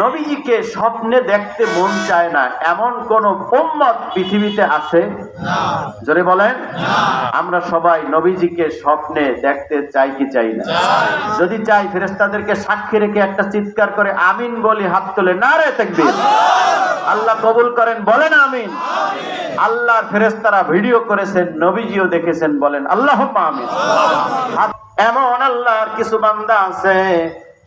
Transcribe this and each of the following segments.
নবীজিকে স্বপ্নে দেখতে মন চায় না, এমন কোন উম্মত পৃথিবীতে আছে? জোরে বলেন, আমরা সবাই নবীজিকে স্বপ্নে দেখতে চাই কি চাই না? যদি চাই ফেরেস্তাদেরকে সাক্ষী রেখে একটা চিৎকার করে, আমিন বলি হাত তুলে, না রে থাকবে আল্লাহ কবুল করেন, বলেন আমিন। আল্লাহর ফেরেস্তারা ভিডিও করেছেন, নবীজিও দেখেছেন, বলেন আল্লাহ আমিন। এমন আল্লাহর কিছু বান্দা আছে,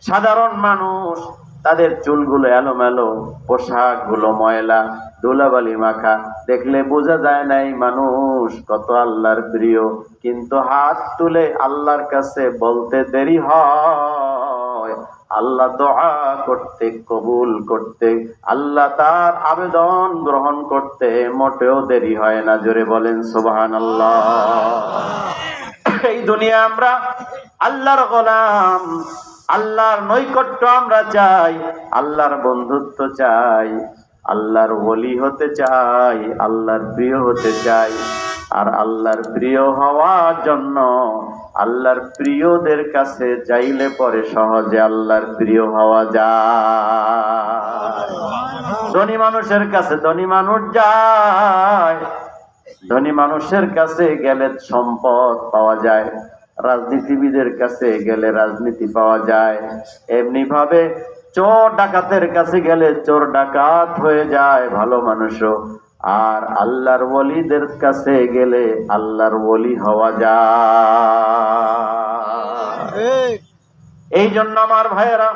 সাধারণ মানুষ তাদের চুলগুলো এলোমেলো পোশাকগুলো ময়লা, ধুলাবালি মাখা, দেখলে বোঝা যায় নাই মানুষ কত আল্লাহর প্রিয়। কিন্তু হাত তুলে আল্লাহর কাছে বলতে দেরি হয়। আল্লাহ দোয়া করতে, কবুল করতে, আল্লাহ তার আবেদন গ্রহণ করতে মোটেও দেরি হয় না, জোরে বলেন সুবহান আল্লাহ এই দুনিয়া আমরা আল্লাহর গোলাম আল্লাহর নৈকট্য আমরা চাই, আল্লাহর বন্ধুত্ব চাই, আল্লাহর বলি হতে চাই, আল্লাহর প্রিয় হতে চাই। আর আল্লাহর প্রিয় হওয়ার জন্য আল্লাহর প্রিয়দের কাছে যাইলে পরে সহজে আল্লাহর প্রিয় হওয়া যায়। ধনী মানুষের কাছে ধনী মানুষ যায়, ধনী মানুষের কাছে গেলে সম্পদ পাওয়া যায়। রাজনীতিবিদের কাছে গেলে রাজনীতি পাওয়া যায়। এমনি ভাবে চোর ডাকাতের কাছে গেলে চোর ডাকাত হয়ে যায় ভালো মানুষও। আর আল্লাহর ওলিদের কাছে গেলে আল্লাহর ওলি হওয়া যায়। এই জন্য আমার ভাইয়েরা,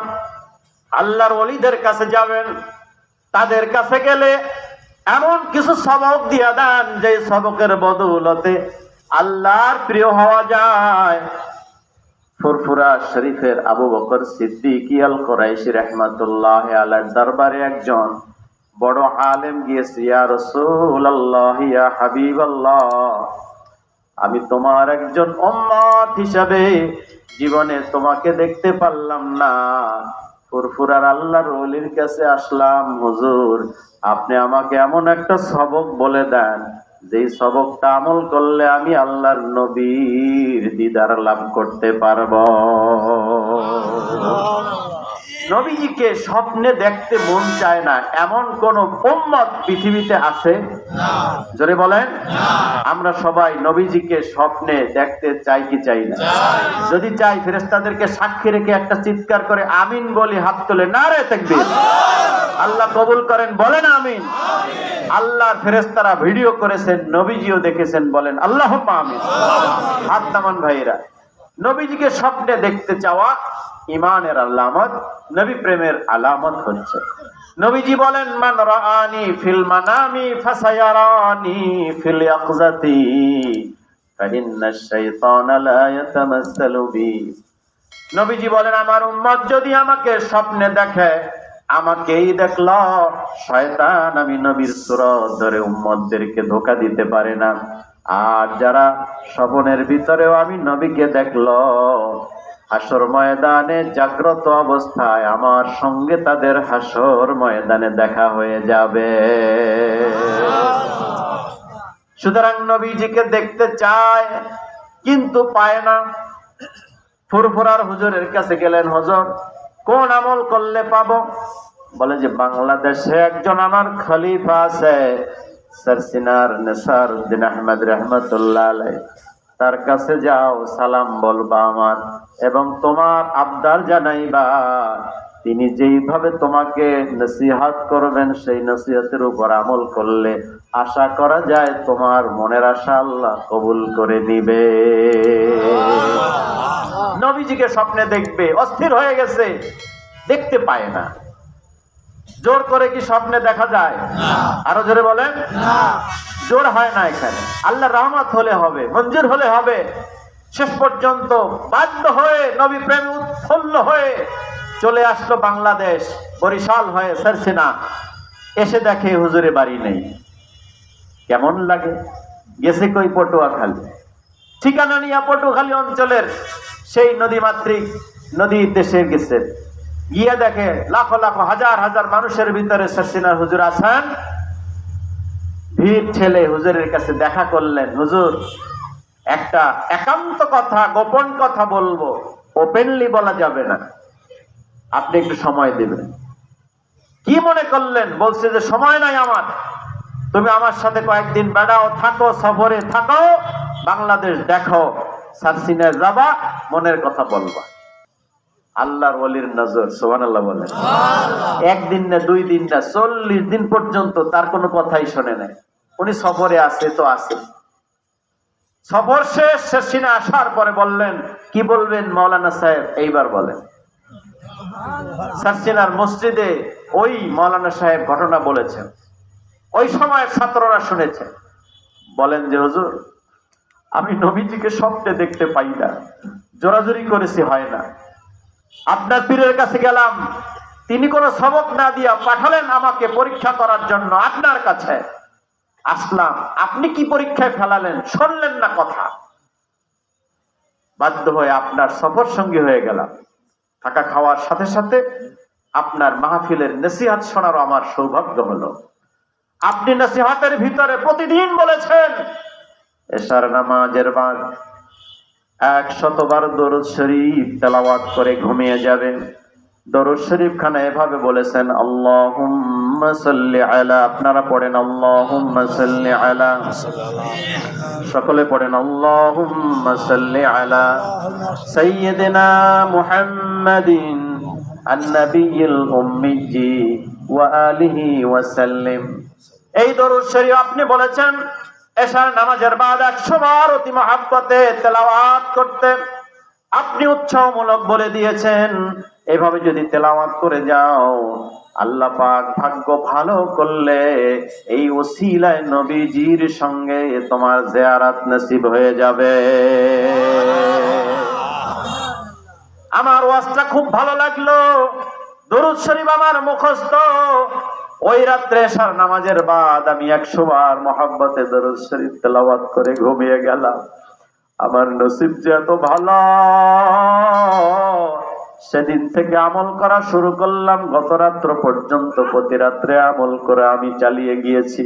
আল্লাহর ওলিদের কাছে যাবেন, তাদের কাছে গেলে এমন কিছু সবক দিয়া দেন যে সবকের বদৌলতে আল্লাহর প্রিয় হওয়া যায়। ফুরফুরা শরীফের আবু বকর সিদ্দিক ইয়াল কোরাইশি রহমাতুল্লাহ আলার দরবারে একজন বড় আলেম গিয়েছে, ইয়া রাসূলুল্লাহ, ইয়া হাবিবাল্লাহ, আমি তোমার একজন উম্মত হিসাবে জীবনে তোমাকে দেখতে পারলাম না। ফুরফুরার আল্লাহর ওলির কাছে আসলাম, হুজুর, আপনি আমাকে এমন একটা সবক বলে দেন যেই সবকটা আমল করলে আমি আল্লাহর নবীর দিদার লাভ করতে পারব। নবীজিকে স্বপ্নে দেখতে মন চায় না, এমন কোন উম্মত পৃথিবীতে আছে? জোরে বলেন, আমরা সবাই নবীজিকে স্বপ্নে দেখতে চাই কি চাই না? যদি চাই ফেরেস্তাদেরকে সাক্ষী রেখে একটা চিৎকার করে, আমিন বলি হাত তুলে, না রে থাকবে আল্লাহ কবুল করেন বলেন আমিন। আল্লাহর ফেরেস্তারা ভিডিও করেছেন নবীজিও দেখেছেন বলেন আল্লাহ আমিন। হাত দামান ভাইরা নবীজিকে স্বপ্নে দেখতে চাওয়া ইমানের আলামত নবী প্রেমের আলামত হচ্ছে। নবীজি বলেন মান রাআনি ফিল মানামি ফাসায়ারানি ফিল ইয়াকজাতি ফাইন্না আশ-শাইতানা লা ইয়াতামাসসালু বি। নবীজি বলেন আমার উম্মত যদি আমাকে স্বপ্নে দেখে আমাকেই দেখল। শয়তান, আমি নবীর সুরত ধরে উম্মতদেরকে ধোকা দিতে পারে না। আর যারা স্বপনের ভিতরেও আমি নবীকে দেখল, হাসর ময়দানে জাগ্রত অবস্থায় আমার সঙ্গে তাদের হাসর ময়দানে দেখা হয়ে যাবে। সুতরাং নবীজিকে দেখতে চায়, কিন্তু পায় না। ফুরফুরার হুজুরের কাছে গেলেন, হুজুর, কোন আমল করলে পাবো? বলে যে বাংলাদেশে একজন আমার খলিফা আছে সরসিনার নেসার উদ্দিন আহমদ রহমতুল্লাহ আলাই তার কাছে যাও সালাম বলবা আমার এবং তোমার আবদার জানাইবা। তিনি যেইভাবে তোমাকে নসিহাত করবেন সেই নসিহতের উপর আমল করলে আশা করা যায় তোমার মনের আশা আল্লাহ কবুল করে নিবে। নবীজিকে স্বপ্নে দেখবে অস্থির হয়ে গেছে দেখতে পায় না। জোর করে কি স্বপ্নে দেখা যায়? আরও জোরে বলেন। জোর হয় না এখানে। আল্লাহ রহমত হলে হবে মঞ্জুর হলে হবে। শেষ পর্যন্ত বাধ্য হয়ে নবী প্রেম উৎফুল্ল হয়ে চলে আসলো বাংলাদেশ বরিশাল হয়ে সারসিনা। এসে দেখে হুজুরে বাড়ি নেই। কেমন লাগে? গেছে কই পটুয়াখালী? ঠিকানা নিয়ে পটুয়াখালী অঞ্চলের সেই নদী মাতৃক নদী দেশে গেছে গিয়ে দেখে লাখো লাখো, হাজার হাজার মানুষের ভিতরে সরসিনার হুজুর আছেন। ভিড় ছেলে হুজুরের কাছে দেখা করলেন, হুজুর, একটা একান্ত কথা, গোপন কথা বলব ওপেনলি বলা যাবে না। আপনি একটু সময় দেবেন। কি মনে করলেন? বলছে যে, সময় নাই আমার। তুমি আমার সাথে কয়েকদিন বেড়াও, থাকো, সফরে থাকো, বাংলাদেশ দেখো সারসিনা যাবা, মনের কথা বলবা। আল্লাহর ওলির নজর সোহান আল্লাহ বলেন। একদিন না দুই দিন না চল্লিশ দিন পর্যন্ত তার কোনো কথাই শোনে নাই। উনি সফরে আছে তো আছে। সফর শেষ শেষিনা আসার পরে বললেন, কি বলবেন মৌলানা সাহেব? এইবার বলেন। সার্সিনার মসজিদে ওই মৌলানা সাহেব ঘটনা বলেছেন। ওই সময় ছাত্ররা শুনেছে। বলেন যে, হুজুর, আমি নবীজিকে স্বপ্নে দেখতে পাই না। জোরাজুরি করেছি, হয় না। আপনার পীরের কাছে গেলাম। তিনি কোনো সবক না দিয়া পাঠালেন আমাকে পরীক্ষা করার জন্য আপনার কাছে। আসলাম। আপনি কি পরীক্ষায় ফেলালেন? শুনলেন না কথা। বাধ্য হয়ে আপনার সফর সঙ্গী হয়ে গেলাম। থাকা খাওয়ার সাথে সাথে আপনার মাহফিলের নসিহাত শোনারও আমার সৌভাগ্য হলো। আপনি নসিহাতের ভিতরে প্রতিদিন বলেছেন, এশার নামাজের বাদ এক শতবার দরুদ শরীফ তেলাওয়াত করে ঘুমিয়ে যাবেন। দরুদ শরীফ খান এভাবে বলেছেন, আল্লাহুম্মা সাল্লি আলা আপনারা পড়েন, আল্লাহুম্মা সাল্লি আলা সকলে পড়েন, আল্লাহুম্মা সাল্লি আলা সাইয়্যিদিনা মুহাম্মাদিন, আন-নাবিয়্যিল উম্মিয়্যি ওয়া আলিহি ওয়া সাল্লিম এই দরুদ শরীফ আপনি বলেছেন এশার নামাজের বাদ একশো বার অতি মহাব্বতে তেলাওয়াত করতে। আপনি উৎসাহমূলক বলে দিয়েছেন, এভাবে যদি তেলাওয়াত করে যাও, আল্লাহ পাক ভাগ্য ভালো করলে এই ওসিলায় নবীজির সঙ্গে তোমার জিয়ারাত নসিব হয়ে যাবে। আমার ওয়াজটা খুব ভালো লাগল। দরুদ শরীফ আমার মুখস্থ। ওই রাত্রে সার নামাজের বাদ আমি একশো বার মহাব্বতে দরুদ শরীফ তেলাওয়াত করে ঘুমিয়ে গেলাম। আমার নসিব যে এত ভালো, সেদিন থেকে আমল করা শুরু করলাম। গত রাত্র পর্যন্ত প্রতি রাত্রে আমল করে আমি চালিয়ে গিয়েছি।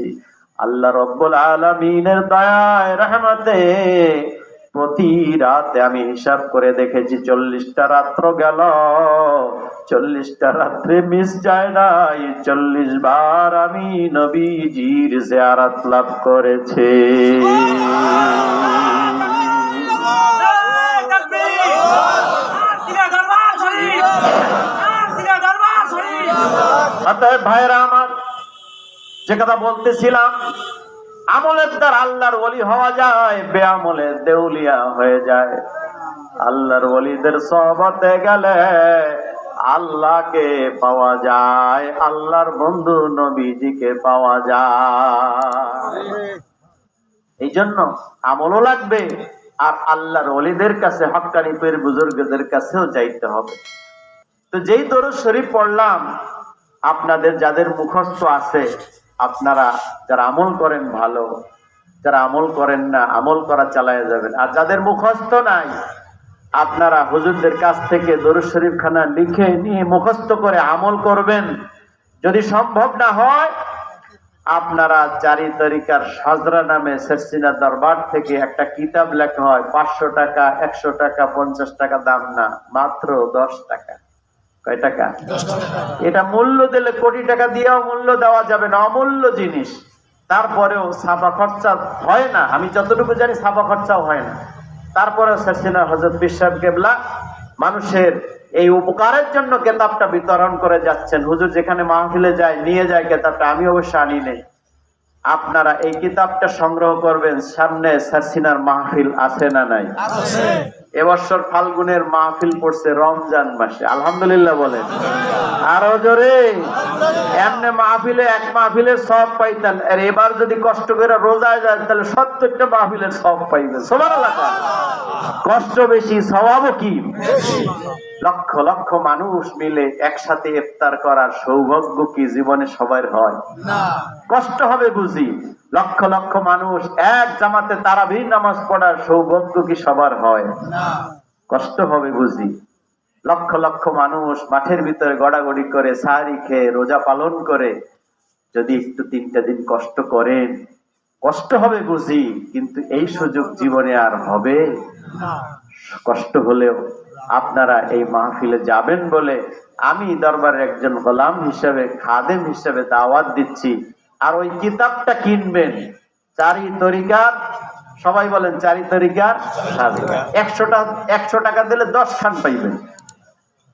আল্লাহ রব্বুল আলমিনের দয়ায়, রহমতে প্রতি রাতে আমি হিসাব করে দেখেছি চল্লিশটা রাত্র গেল। চল্লিশটা রাত্রে মিস যায় নাই। চল্লিশ বার আমি নবীজির জিয়ারাত লাভ করেছে। অতএব ভাইরা আমার যে কথা বলতেছিলাম আমলের দ্বারা আল্লাহর ওলি হওয়া যায়, বেআমলে দেউলিয়া হয়ে যায়। আল্লাহর ওলিদের সহবতে গেলে আল্লাহকে পাওয়া যায়, আল্লাহর বন্ধু নবীজিকে পাওয়া যায়। এই জন্য আমলও লাগবে, আর আল্লাহর অলিদের কাছে হক্কানি পীর বুজুর্গদের কাছেও যাইতে হবে। তো যেই দরুদ শরীফ পড়লাম, আপনাদের যাদের মুখস্থ আছে আপনারা যারা আমল করেন ভালো, যারা আমল করেন না, আমল করা চালায় যাবেন। আর যাদের মুখস্থ নাই, আপনারা হুজুরদের কাছ থেকে দরুদ শরীফ খানা লিখে নিয়ে মুখস্থ করে আমল করবেন। যদি সম্ভব না হয়, আপনারা চারি তরিকার সাজরা নামে শেরসিনা দরবার থেকে একটা কিতাব লেখা হয়, পাঁচশো টাকা, একশো টাকা, পঞ্চাশ টাকা, দাম না, মাত্র দশ টাকা। কয় টাকা? এটা মূল্য দিলে কোটি টাকা দিয়েও মূল্য দেওয়া যাবে না, অমূল্য জিনিস। তারপরেও ছাপা খরচা হয় না। আমি যতটুকু জানি ছাপা খরচাও হয় না। তারপরেও শেরসিনা হজরত বিশ্বাস কেবলা মানুষের এই উপকারের জন্য কেতাবটা বিতরণ করে যাচ্ছেন। হুজুর যেখানে মাহফিলে যায়, নিয়ে যায় কেতাবটা, আমি অবশ্য আনি নেই। আপনারা এই কিতাবটা সংগ্রহ করবেন, সামনে সারসিনার মাহফিল আছে না নাই? এবছর ফাল্গুনের মাহফিল পড়ছে রমজান মাসে। আলহামদুলিল্লাহ বলেন। আরও জোরে। এমনি মাহফিলে এক মাহফিলের সব পাইতেন। আর এবার যদি কষ্ট করে রোজায় যায়, তাহলে সত্তরটা মাহফিলের সব পাইবেন। সবার কষ্ট বেশি, স্বভাবও কি? লক্ষ লক্ষ মানুষ মিলে একসাথে ইফতার করার সৌভাগ্য কি জীবনে সবার হয়? কষ্ট হবে বুঝি। লক্ষ লক্ষ মানুষ এক জামাতে তারাবি নামাজ পড়ার সৌভাগ্য কি সবার হয়? কষ্ট হবে বুঝি। লক্ষ লক্ষ মানুষ মাঠের ভিতরে গড়াগড়ি করে সাহারি খেয়ে রোজা পালন করে যদি একটু তিনটা দিন কষ্ট করেন কষ্ট হবে বুঝি কিন্তু এই সুযোগ জীবনে আর হবে? কষ্ট হলেও আপনারা এই মাহফিলে যাবেন বলে আমি দরবারের একজন গোলাম হিসেবে, খাদেম হিসেবে দাওয়াত দিচ্ছি। আর ওই কিতাবটা কিনবেন। চারি তরিকার, সবাই বলেন চারি তরিকার একশোটা, একশো টাকা দিলে দশ খান পাইবেন।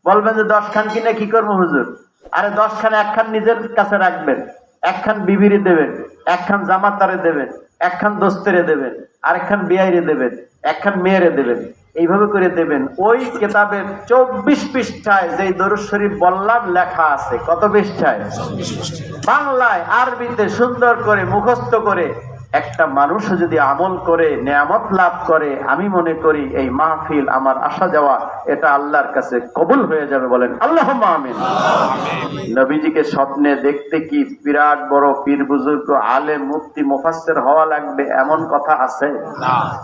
বলবেন যে দশ খান কিনে কি করব হুজুর? আরে দশ খান একখান নিজের কাছে রাখবেন। একখান বিবিরি দেবেন এক একখান জামাতারে দেবেন, একখান দোস্তেরে দেবেন, আরেকখান বিয়াইরে দেবেন, একখান মেয়েরে দেবেন। এইভাবে করে দেবেন। ওই কেতাবের চব্বিশ পৃষ্ঠায় যেই দরুদ শরীফ বললাম লেখা আছে। কত পৃষ্ঠায়? বাংলায় আরবিতে সুন্দর করে মুখস্থ করে একটা মানুষ যদি আমল করে নিয়ামত লাভ করে আমি মনে করি এই মাহফিল আমার আসা যাওয়া এটা আল্লাহর কাছে কবুল হয়ে যাবে বলেন আল্লাহ আমিন। নবীজিকে স্বপ্নে দেখতে কি বিরাট বড় পীর বুজুর্গ আলে মুক্তি মুফাসসির হওয়া লাগবে এমন কথা আছে?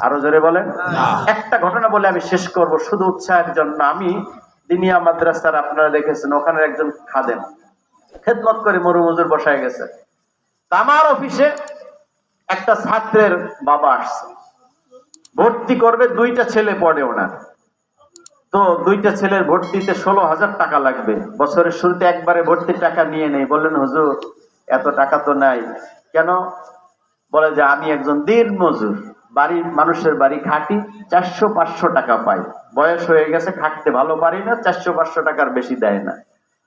আরও জোরে বলেন? একটা ঘটনা বলে আমি শেষ করব শুধু উৎসাহের জন্য। আমি দিনিয়া মাদ্রাসার আপনারা দেখেছেন ওখানে একজন খাদেম। খেদমত করে মরু মজুর বসায় গেছে। তা আমার অফিসে একটা ছাত্রের বাবা আসছে। ভর্তি করবে, দুইটা ছেলে পড়ে ওনার। তো দুইটা ছেলের ভর্তিতে ষোলো হাজার টাকা লাগবে। বছরের শুরুতে একবারে ভর্তির টাকা নিয়ে নেই। বললেন, হুজুর, এত টাকা তো নাই। কেন? বলে যে, আমি একজন দিন মজুর। বাড়ির, মানুষের বাড়ি খাটি, চারশো পাঁচশো টাকা পাই। বয়স হয়ে গেছে, খাটতে ভালো পারি না, চারশো পাঁচশো টাকার বেশি দেয় না।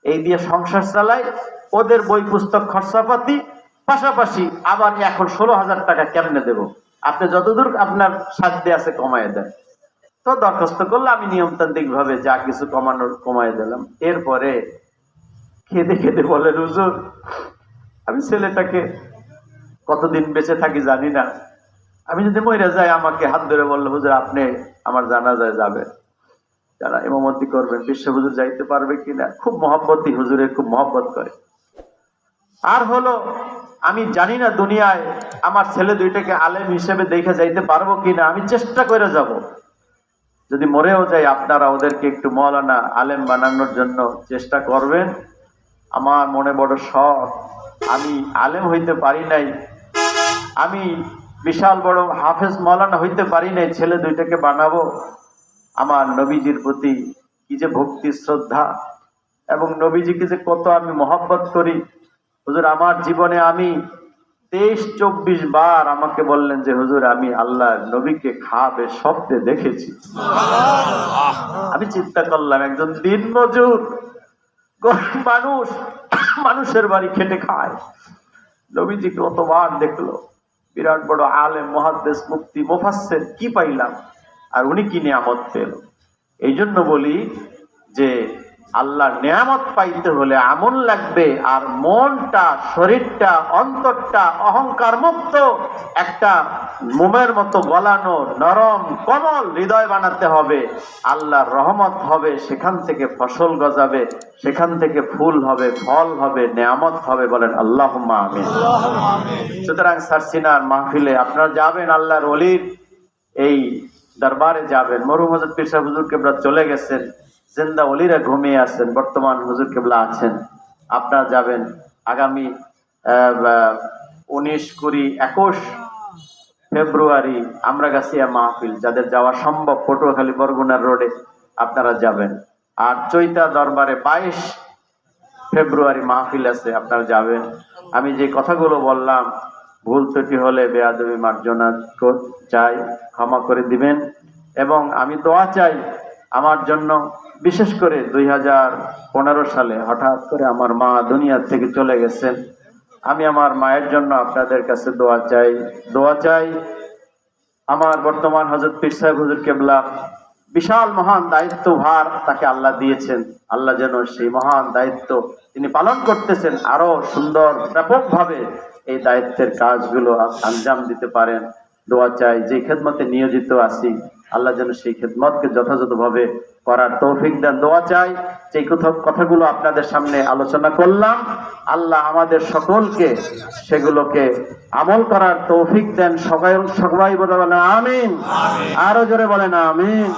এই দিয়ে সংসার চালাই ওদের বই পুস্তক খরচাপাতি পাশাপাশি আবার এখন ষোলো হাজার টাকা কেমনে দেব? আপনি যতদূর আপনার সাধ্যে আছে কমায় দেন। তো দরখাস্ত করলে আমি নিয়মতান্ত্রিক ভাবে যা কিছু কমানোর কমায় দিলাম। এরপরে খেতে খেতে বলে হুজুর, আমি ছেলেটাকে কতদিন বেঁচে থাকি জানি না। আমি যদি মরে যাই, আমাকে হাত ধরে বলল, হুজুর, আপনি আমার জানা যায় যাবে যারা ইমামতি করবেন, বিশ্ব হুজুর যাইতে পারবে কিনা? খুব মহব্বতী হুজুরের খুব মহব্বত করে। আর হলো আমি জানি না দুনিয়ায় আমার ছেলে দুইটাকে আলেম হিসেবে দেখে যাইতে পারব কিনা, আমি চেষ্টা করে যাব। যদি মরেও যাই, আপনারা ওদেরকে একটু মৌলানা আলেম বানানোর জন্য চেষ্টা করবেন। আমার মনে বড় শখ, আমি আলেম হইতে পারি নাই। আমি বিশাল বড় হাফেজ মৌলানা হইতে পারি নাই, ছেলে দুইটাকে বানাবো। আমার নবীজির প্রতি কি যে ভক্তি, শ্রদ্ধা, এবং নবীজিকে যে কত আমি মহব্বত করি হুজুর আমার জীবনে আমি তেইশ চব্বিশ বার আমাকে বললেন যে হুজুর আমি আল্লাহ নবীকে খাবে স্বপ্নে দেখেছি। আমি চিন্তা করলাম একজন দিন মজুর গরিব মানুষ মানুষের বাড়ি খেটে খায়। নবীজি কতবার দেখল বিরাট বড় আলেম মহাদ্দেশ মুক্তি মুফাসসির কি পাইলাম? আর উনি কি নিয়ামত পেল? এই জন্য বলি যে আল্লাহ নিয়ামত পাইতে হলে আমল লাগবে আর মনটা, শরীরটা, অন্তরটা অহংকার মুক্ত একটা মোমের মতো গলানো, নরম, কমল হৃদয় বানাতে হবে। আল্লাহর রহমত হবে, সেখান থেকে ফসল গজাবে, সেখান থেকে ফুল হবে, ফল হবে, নিয়ামত হবে বলেন আল্লাহ আমিন। সুতরাং সারসিনার মাহফিলে আপনারা যাবেন, আল্লাহর অলির এই দরবারে যাবেন। মরু হজরত পিসা হুজুর কেবলা চলে গেছেন। জিন্দা অলিরা ঘুমিয়ে আছেন, বর্তমান হুজুর কেবলা আছেন। আপনারা যাবেন আগামী উনিশ কুড়ি একুশ ফেব্রুয়ারি আমরা গাছিয়া মাহফিল, যাদের যাওয়া সম্ভব পটুয়াখালী বরগুনার রোডে, আপনারা যাবেন। আর চৈতা দরবারে বাইশ ফেব্রুয়ারি মাহফিল আছে, আপনারা যাবেন। আমি যে কথাগুলো বললাম, ভুল ত্রুটি হলে বেয়াদবি মার্জনা চাই, ক্ষমা করে দিবেন। এবং আমি দোয়া চাই আমার জন্য, বিশেষ করে দুই হাজার পনেরো সালে হঠাৎ করে আমার মা দুনিয়ার থেকে চলে গেছেন। আমি আমার মায়ের জন্য আপনাদের কাছে দোয়া চাই। দোয়া চাই আমার বর্তমান হজরত পীর সাহেব হুজুর কেবলা বিশাল মহান দায়িত্ব ভার তাকে আল্লাহ দিয়েছেন। আল্লাহ যেন সেই মহান দায়িত্ব তিনি পালন করতেছেন আরও সুন্দর, ব্যাপকভাবে এই দায়িত্বের কাজগুলো আঞ্জাম দিতে পারেন। দোয়া চাই যে খেদমতে নিয়োজিত আছি। আল্লাহ যেন সেই খেদমতকে যথাযথভাবে করার তৌফিক দেন। দোয়া চাই সেই কথা- কথাগুলো আপনাদের সামনে আলোচনা করলাম আল্লাহ আমাদের সকলকে সেগুলোকে আমল করার তৌফিক দেন। সবাই সবাই বলে বলেন আমিন। আরও জোরে বলেন আমিন।